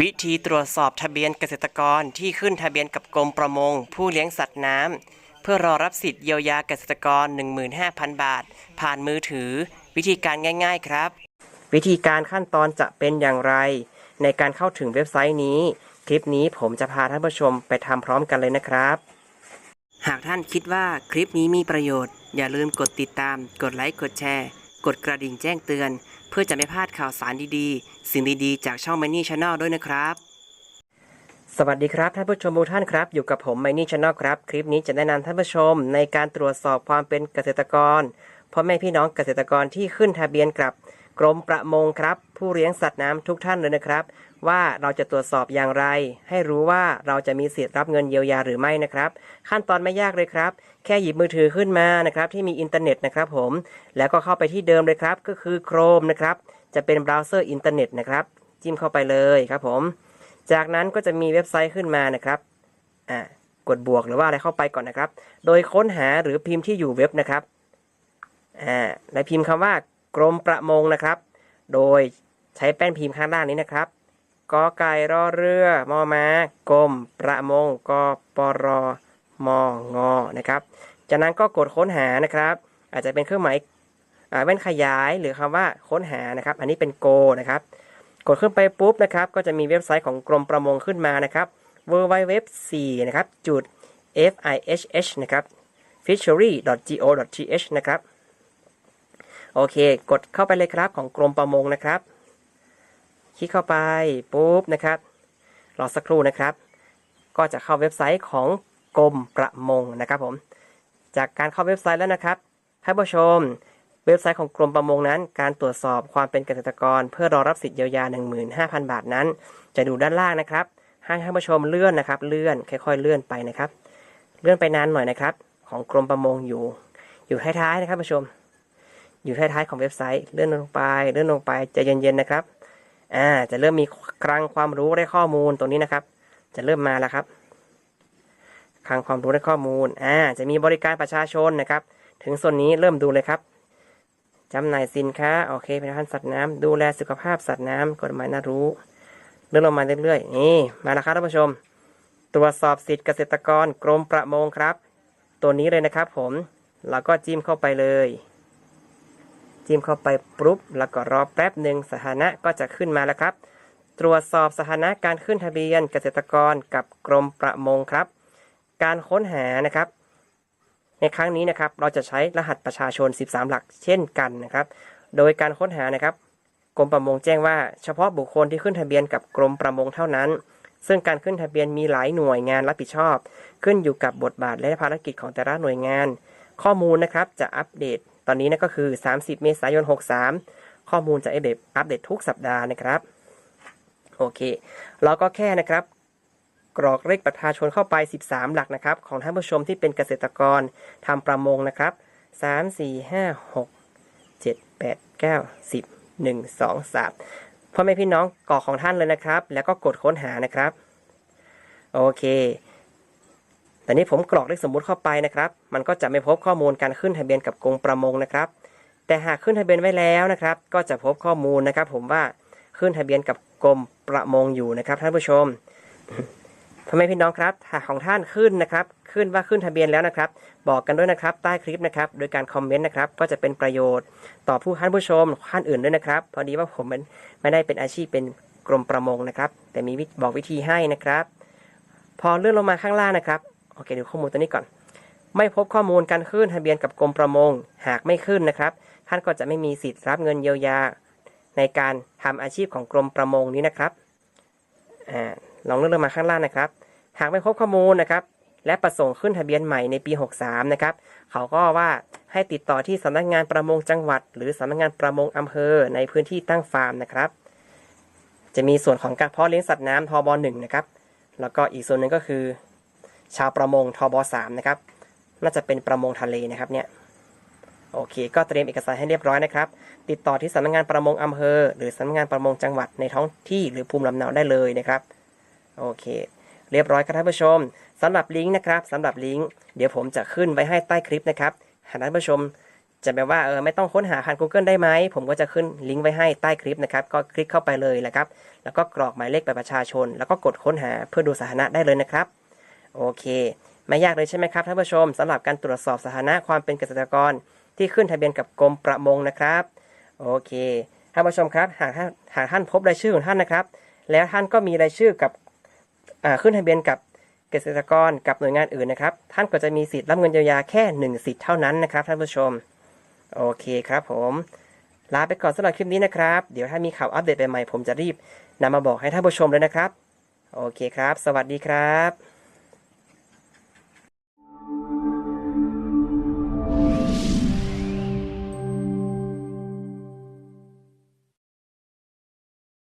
วิธีตรวจสอบทะเบียนเกษตรกรที่ขึ้นทะเบียนกับกรมประมง ผู้เลี้ยงสัตว์น้ำเพื่อรอรับสิทธิ์เยียวยาเกษตรกร 15,000 บาท ผ่านมือถือ วิธีการง่าย ๆครับ วิธีการขั้นตอนจะเป็นอย่างไร ในการเข้าถึงเว็บไซต์นี้ คลิปนี้ผมจะพาท่านผู้ชมไปทำพร้อมกันเลยนะครับ หากท่านคิดว่าคลิปนี้มีประโยชน์ อย่าลืมกดติดตาม กดไลค์กดแชร์ กดกระดิ่งแจ้งเตือน พื่อจะไม่พลาดข่าวสารดีๆ สิ่งดีๆ จากช่อง Money Channel ด้วยนะครับ สวัสดีครับท่านผู้ชมทุกท่านครับ อยู่กับผม Money Channel ครับ คลิปนี้จะแนะนำท่านผู้ชมในการตรวจสอบความเป็นเกษตรกรพ่อแม่พี่น้องเกษตรกรที่ขึ้นทะเบียนกับ กรมประมงครับ ผู้เลี้ยงสัตว์น้ำทุกท่านเลยนะครับ ว่าเราจะตรวจสอบอย่างไร ให้รู้ว่าเราจะมีสิทธิ์รับเงินเยียวยาหรือไม่นะครับ ขั้นตอนไม่ยากเลยครับ แค่หยิบมือถือขึ้นมานะครับ ที่มีอินเทอร์เน็ตนะครับ ผม แล้วก็เข้าไปที่เดิมเลยครับ ก็คือ Chrome นะครับ จะเป็นเบราว์เซอร์อินเทอร์เน็ตนะครับ จิ้มเข้าไปเลยครับ ผม จากนั้นก็จะมีเว็บไซต์ขึ้นมานะครับอ่ากดบวกหรือว่าอะไรเข้าไปก่อนนะครับ โดยค้นหาหรือพิมพ์ที่อยู่เว็บนะครับอ่าและพิมพ์คำว่า กรมประมงนะครับ โดยใช้แป้นพิมพ์ข้างล่างนี้นะครับกอไก่รอเรือมอมากรมประมงกปรมงนะครับ จากนั้นก็กดค้นหานะครับ อาจจะเป็นเครื่องหมายแว่นขยายหรือคำว่าค้นหานะครับ อันนี้เป็นโกนะครับ กดขึ้นไปปุ๊บนะครับ ก็จะมีเว็บไซต์ของกรมประมงขึ้นมานะครับ w w w 4นะครับจุด fishh นะครับ fishery.go.th นะครับ โอเค กดเข้าไปเลยครับของกรมประมงนะครับ คลิกเข้าไปปุ๊บนะครับ รอสักครู่นะครับ ก็จะเข้าเว็บไซต์ของกรมประมงนะครับผม จากการเข้าเว็บไซต์แล้วนะครับท่านผู้ชม เว็บไซต์ของกรมประมงนั้น การตรวจสอบความเป็นเกษตรกร เพื่อรอรับสิทธิ์เยียวยา 15,000 บาทนั้น จะดูด้านล่างนะครับให้ท่านผู้ชมเลื่อนนะครับ เลื่อนค่อยๆ เลื่อนไปนะครับ เลื่อนไปนานหน่อยนะครับ ของกรมประมงอยู่ อยู่ท้ายๆนะครับผู้ชม อยู่ท้ายๆของเว็บไซต์เลื่อนลงไปเลื่อนลงไปใจเย็นๆนะครับ อ่าจะเริ่มมีคลังความรู้ได้ข้อมูลตรงนี้นะครับ จะเริ่มมาแล้วครับคลังความรู้ได้ข้อมูล อ่า จะมีบริการประชาชนนะครับ ถึงส่วนนี้เริ่มดูเลยครับจำหน่ายสินค้าโอเคผลิตภัณฑ์สัตว์น้ำดูแลสุขภาพสัตว์น้ำกฎหมายน่ารู้เลื่อนลงมาเรื่อยๆนี่มาแล้วครับท่านผู้ชม ตรวจสอบสิทธิเกษตรกรกรมประมงครับ ตัวนี้เลยนะครับ ผมเราก็จิ้มเข้าไปเลย จิ้มเข้าไปปุ๊บแล้วก็รอแป๊บหนึ่งสถานะก็จะขึ้นมาแล้วครับ ตรวจสอบสถานะการขึ้นทะเบียนเกษตรกรกับกรมประมงครับ การค้นหานะครับ ในครั้งนี้นะครับเราจะใช้รหัสประชาชน 13 หลักเช่นกันนะครับ โดยการค้นหานะครับ กรมประมงแจ้งว่า เฉพาะบุคคลที่ขึ้นทะเบียนกับกรมประมงเท่านั้น ซึ่งการขึ้นทะเบียนมีหลายหน่วยงานรับผิดชอบ ขึ้นอยู่กับบทบาทและภารกิจของแต่ละหน่วยงาน ข้อมูลนะครับจะอัปเดต ตอนนี้นะก็คือ 30 เมษายน 63 ข้อมูลจะอัปเดตอัปเดตทุกสัปดาห์นะครับ โอเค เราก็แค่นะครับ กรอกเลขประชาชนเข้าไป 13 หลักนะครับ ของท่านผู้ชมที่เป็นเกษตรกรทำประมงนะครับ 3 4 5 6 7 8 9 10 1 2 3พ่อแม่พี่น้องกรอกของท่านเลยนะครับ แล้วก็กดค้นหานะครับ โอเค แต่นี้ผมกรอกเลขสมมุติเข้าไปนะครับ มันก็จะไม่พบข้อมูลการขึ้นทะเบียนกับกรมประมงนะครับ แต่หากขึ้นทะเบียนไว้แล้วนะครับ ก็จะพบข้อมูลนะครับ ผมว่าขึ้นทะเบียนกับกรมประมงอยู่นะครับท่านผู้ชมพ่อแม่พี่น้องครับหากของท่านขึ้นนะครับ ขึ้นว่าขึ้นทะเบียนแล้วนะครับ บอกกันด้วยนะครับ ใต้คลิปนะครับ โดยการคอมเมนต์นะครับ ก็จะเป็นประโยชน์ ต่อผู้ท่านผู้ชมท่านอื่นด้วยนะครับ พอดีว่าผมมันไม่ได้เป็นอาชีพเป็นกรมประมงนะครับ แต่มีบอกวิธีให้นะครับ พอเลื่อนลงมาข้างล่างนะครับ โอเคดูข้อมูลตัวนี้ก่อน ไม่พบข้อมูลการขึ้นทะเบียนกับกรมประมง หากไม่ขึ้นนะครับ ท่านก็จะไม่มีสิทธิ์รับเงินเยียวยา ในการทำอาชีพของกรมประมงนี้นะครับอลองเลื่อนลงมาข้างล่างนะครับ หากไม่พบข้อมูลนะครับ และประสงค์ขึ้นทะเบียนใหม่ในปี 63 นะครับ เขาก็ว่าให้ติดต่อที่สำนักงานประมงจังหวัด หรือสำนักงานประมงอำเภอในพื้นที่ตั้งฟาร์มนะครับ จะมีส่วนของการเพาะเลี้ยงสัตว์น้ำทบหนึ่งนะครับ แล้วก็อีกส่วนหนึ่งก็คือ ชาวประมงทบสามนะครับ น่าจะเป็นประมงทะเลนะครับเนี่ย โอเค ก็เตรียมเอกสารให้เรียบร้อยนะครับ ติดต่อที่สำนักงานประมงอำเภอ หรือสำนักงานประมงจังหวัดในท้องที่หรือภูมิลำเนาได้เลยนะครับ โอเค เรียบร้อยครับท่านผู้ชมสำหรับลิงก์นะครับสำหรับลิงก์เดี๋ยวผมจะขึ้นไว้ให้ใต้คลิปนะครับหากท่านผู้ชมจะแบบว่าเออไม่ต้องค้นหาผ่าน Google ได้ไหม ผมก็จะขึ้นลิงก์ไว้ให้ใต้คลิปนะครับ ก็คลิกเข้าไปเลยนะครับ แล้วก็กรอกหมายเลขบัตรประชาชน แล้วก็กดค้นหาเพื่อดูสถานะได้เลยนะครับ โอเคไม่ยากเลยใช่ไหมครับท่านผู้ชมสำหรับการตรวจสอบสถานะความเป็นเกษตรกร ที่ขึ้นทะเบียนกับกรมประมงนะครับ โอเคท่านผู้ชมครับหากท่านหากท่านพบรายชื่อของท่านนะครับ แล้วท่านก็มีรายชื่อกับขึ้นทะเบียนกับเกษตรกรกับหน่วยงานอื่นนะครับ ท่านก็จะมีสิทธิ์รับเงินเยียวยาแค่หนึ่งสิทธิ์เท่านั้นนะครับท่านผู้ชม โอเคครับผมลาไปก่อนสำหรับคลิปนี้นะครับ เดี๋ยวถ้ามีข่าวอัปเดตใหม่ผมจะรีบนำมาบอกให้ท่านผู้ชมเลยนะครับ โอเคครับ สวัสดีครับ